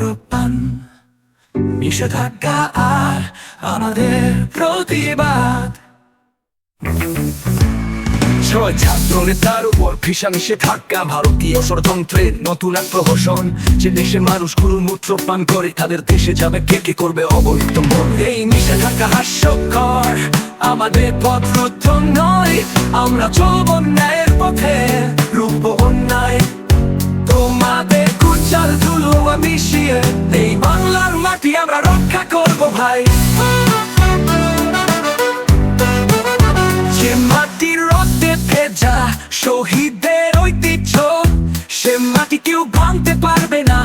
পত্রপান নিষেধাজ্ঞা আর আমাদের প্রতিবাদ। উপর ভিসা ভারতীয় ষড়যন্ত্রের নতুন এক প্রহসন। যে দেশে মানুষ মূত্র পান করে, তাদের দেশে যাবে কে, কি করবে অবৈধ এই নিষেধাজ্ঞা হাস্যকর, আমাদের পথ রুদ্ধ নয়, আমরা চলব ন্যায়ের পথে, রূপ অন্যায়। তোমাদের ধুলো মিশিয়ে এই বাংলার মাটি, আমরা রক্ষা করব ভাই। যে মাটির রক্তে ভেজা শহীদদের ঐতিহ্য, সে মাটি কেউ ভাঙতে পারবে না।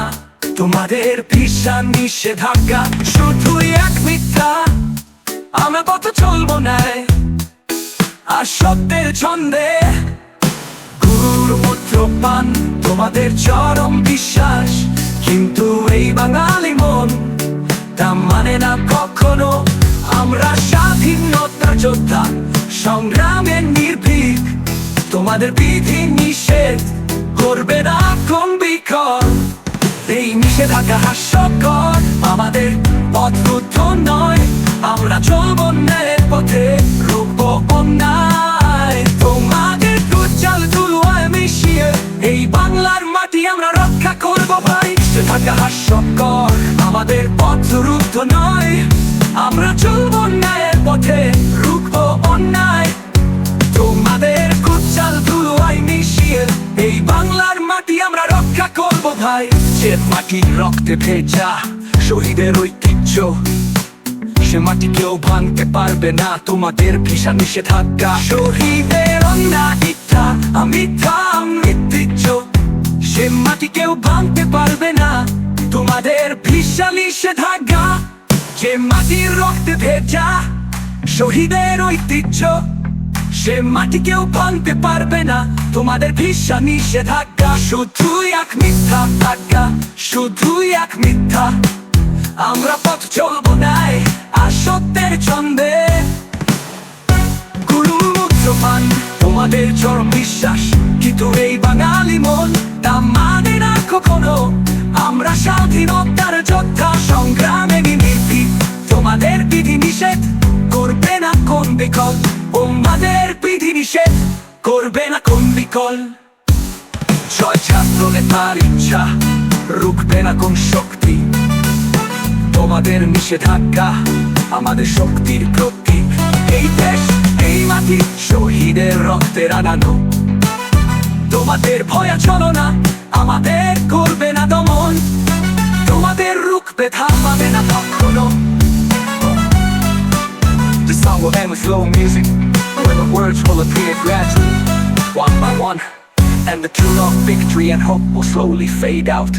তোমাদের ভিসা নিষেধাজ্ঞা শুধুই এক মিথ্যা, আমরা পথ চলবো না আর সত্যের ছন্দে। গুরুর মূত্র পান তোমাদের চরম বিশ্বাস কিন্তু এই বাঙালি মন, তা মানে না কখনো। আমরা স্বাধীনতার যোদ্ধা, সংগ্রামের নির্ভীক। তোমাদের বিধি নিষেধ করবে না কোন বিকল এই নিষেধাজ্ঞা হাস্যকর, আমাদের রুদ্ধ নয়। আমরা চলব ন্যায়ের পথে রূপ অন্যায়। তোমাদের দুচাল তুলোয় মিশিয়ে এই বাংলার মাটি আমরা রক্ষা করব ভাই। হাস্যকর আমাদের পথ রুদ্ধ নয়। আমরা চলব ন্যায়ের পথে রূপ অন্যায়। তোমাদের কুচাল ধুলোয় মিশিয়ে এই বাংলার মাটি আমরা রক্ষা করব ভাই। যে মাটি রক্তে ভেজা, শহীদের ঐতিহ্য। সে মাটি কেউ ভাঙতে পারবে না, তোমাদের ভিসা নিষেধাজ্ঞা। শহীদের অন্যায় মিথ্যা মিথ্যা ঐতিহ্য সে মাটি কেউ ভাঙতে পারবে না। তোমাদের ভিসা নিষেধাজ্ঞা। যে মাটির রক্তে ভেজা, শহীদের ঐতিহ্য, সে মাটি কেউ ভাঙতে পারবে না। তোমাদের ভিসা নিষেধাজ্ঞা। শুধুই এক মিথ্যা আজ্ঞা, শুধুই এক মিথ্যা। আমরা পথ চলবো নাই আর সত্যের ছন্দে। গুরু মুক্ত তোমাদের চরম বিশ্বাস কিন্তু এই বাঙালি মন? তা মানে না আমরা স্বাধীনতার যোদ্ধা, সংগ্রামে নির্ভীক। তোমাদের বিধি নিষেধ, করবে না কোন বিকল? তোমাদের বিধি নিষেধ, করবে না কোন বিকল? ছয় ছাত্র নেতার ইচ্ছা, রুখবে না কোন শক্তি? তোমাদের নিষেধাজ্ঞা, আমাদের শক্তির প্রতীক। এই দেশ, এই মাটি, শহীদের রক্তের আনানো। তোমাদের ভয়া চলো না আমাদের করবে না দমন তোমাদের রুখবে থামাবে না কখনো The song will end with slow music Where the words will appear gradually One by one And the tune of victory and hope will slowly fade out